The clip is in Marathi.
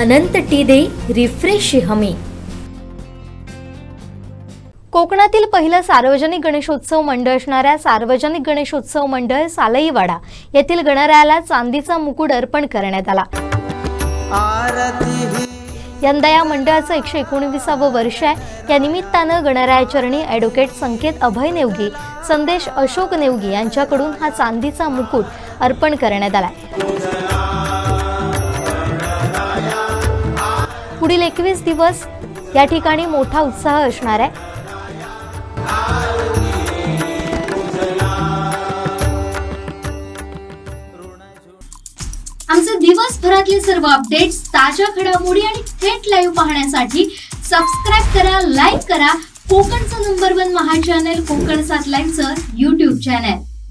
अनंत टी देई रिफ्रेश हमी. कोकणातील पहिलं सार्वजनिक गणेशोत्सव मंडळ असणाऱ्या सार्वजनिक गणेशोत्सव मंडळ सालईवाडा येथील गणरायाला चांदीचा मुकुट अर्पण करण्यात आला. यंदा या मंडळाचं एकशे एकोणविसावं वर्ष आहे. या निमित्तानं गणरायाचरणी ॲडव्होकेट संकेत अभय नेवगी संदेश अशोक नेवगी यांच्याकडून हा चांदीचा मुकुट अर्पण करण्यात आला. पुढील एकवीस दिवस या ठिकाणी मोठा उत्साह असणार आहे. आमचे दिवसभरातले सर्व अपडेट्स ताज्या घडामोडी आणि थेट लाईव्ह पाहण्यासाठी सबस्क्राईब करा लाईक करा. कोकणचं नंबर वन महा चॅनल कोकण सात लाईव्हचं युट्यूब चॅनल